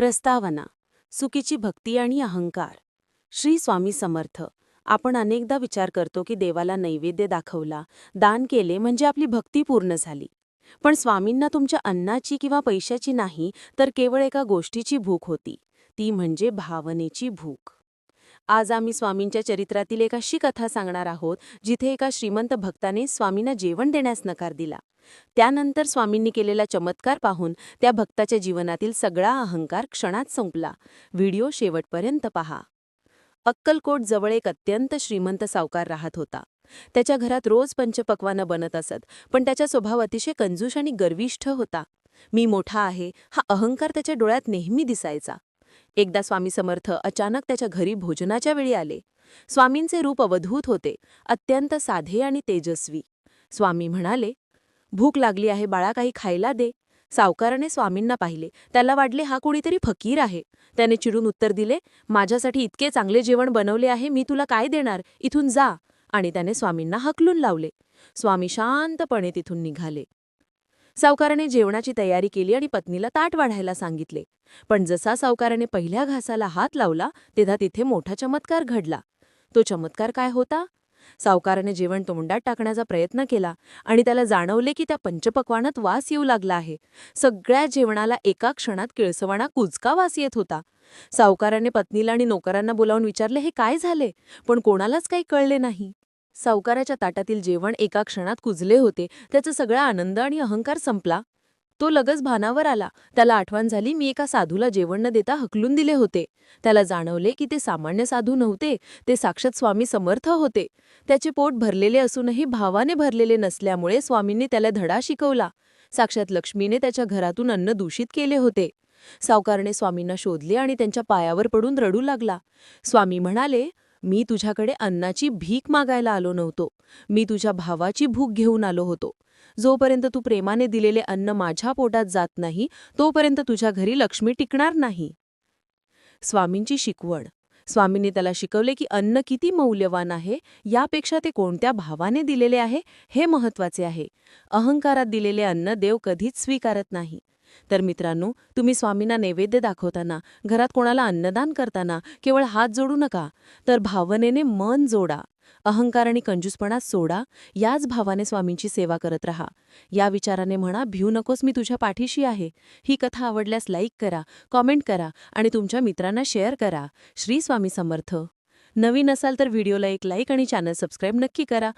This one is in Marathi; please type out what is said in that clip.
प्रस्तावना चुकीची भक्ती आणि अहंकार. श्री स्वामी समर्थ आपण अनेकदा विचार करतो की देवाला नैवेद्य दाखवला दान केले म्हणजे आपली भक्ती पूर्ण झाली. पण स्वामींना तुमच्या अन्नाची किंवा पैशाची नाही तर केवळ एका गोष्टीची भूक होती ती म्हणजे भावनेची भूक. आज आम्ही स्वामींच्या चरित्रातील एक अशी कथा सांगणार आहोत जिथे एका श्रीमंत भक्ताने स्वामींना जेवण देण्यास नकार दिला. त्यानंतर स्वामींनी केलेला चमत्कार पाहून त्या भक्ताच्या जीवनातील सगळा अहंकार क्षणात संपला. व्हिडिओ शेवटपर्यंत पहा. अक्कलकोट जवळ एक अत्यंत श्रीमंत सावकार राहत होता. त्याच्या घरात रोज पंचपक्वानं बनत असत पण त्याचा स्वभाव अतिशय कंजूष आणि गर्विष्ठ होता. मी मोठा आहे हा अहंकार त्याच्या डोळ्यात नेहमी दिसायचा. एकदा स्वामी समर्थ अचानक त्याच्या घरी भोजनाच्या वेळी आले. स्वामींचे रूप अवधूत होते अत्यंत साधे आणि तेजस्वी. स्वामी म्हणाले भूक लागली आहे बाळा काही खायला दे. सावकाराने स्वामींना पाहिले. त्याला वाटले हा कोणीतरी फकीर आहे. त्याने चिडून उत्तर दिले माझ्यासाठी इतके चांगले जेवण बनवले आहे मी तुला काय देणार? इथून जा. आणि त्याने स्वामींना हकलून लावले. स्वामी शांतपणे तिथून निघाले. सावकाराने जेवणाची तयारी केली आणि पत्नीला ताट वाढायला सांगितले. पण जसा सावकाराने पहिल्या घासाला हात लावला तेव्हा तिथे मोठा चमत्कार घडला. तो चमत्कार काय होता? सावकाराने जेवण तोंडात टाकण्याचा प्रयत्न केला आणि त्याला जाणवले की त्या पंचपक्वानात वास येऊ लागला आहे. सगळ्या जेवणाला एका क्षणात किळसवाणा कुचका वास येत होता. सावकाराने पत्नीला आणि नोकरांना बोलावून विचारले हे काय झाले? पण कोणालाच काही कळले नाही. सावकाराच्या ताटातील जेवण एका क्षणात कुजले होते. त्याचा सगळा आनंद आणि अहंकार संपला. तो लगच भानावर आला. त्याला आठवण झाली मी एका साधूला जेवण न देता हकलून दिले होते. त्याला जाणवले की ते सामान्य साधू नव्हते. ते साक्षात स्वामी समर्थ होते. त्याचे पोट भरलेले असूनही भावाने भरलेले नसल्यामुळे स्वामींनी त्याला धडा शिकवला. साक्षात लक्ष्मीने त्याच्या घरातून अन्न दूषित केले होते. सावकारने स्वामींना शोधले आणि त्यांच्या पायावर पडून रडू लागला. स्वामी म्हणाले मी तुझ्याकडे अन्नाची भीक मागायला आलो नव्हतो. मी तुझ्या भावाची भूक घेऊन आलो होतो. जोपर्यंत तू प्रेमाने दिलेले अन्न माझ्या पोटात जात नाही तोपर्यंत तुझ्या घरी लक्ष्मी टिकणार नाही. स्वामींची शिकवण. स्वामींनी त्याला शिकवले की अन्न किती मौल्यवान आहे यापेक्षा ते कोणत्या भावाने दिलेले आहे हे महत्त्वाचे आहे. अहंकारात दिलेले अन्न देव कधीच स्वीकारत नाही. तर मित्रांनो तुम्ही स्वामींना नैवेद्य दाखवताना घरात कोणाला अन्नदान करताना केवळ हात जोडू नका तर भावनेने मन जोडा अहंकार आणि कंजूसपणा सोडा याच भावाने स्वामींची सेवा करत राहा. या विचाराने म्हणा भिऊ नकोस मी तुझ्या पाठीशी आहे. ही कथा आवडल्यास लाईक करा कॉमेंट करा आणि तुमच्या मित्रांना शेअर करा. श्री स्वामी समर्थ. नवीन असाल तर व्हिडिओला एक लाईक आणि चॅनल सबस्क्राईब नक्की करा.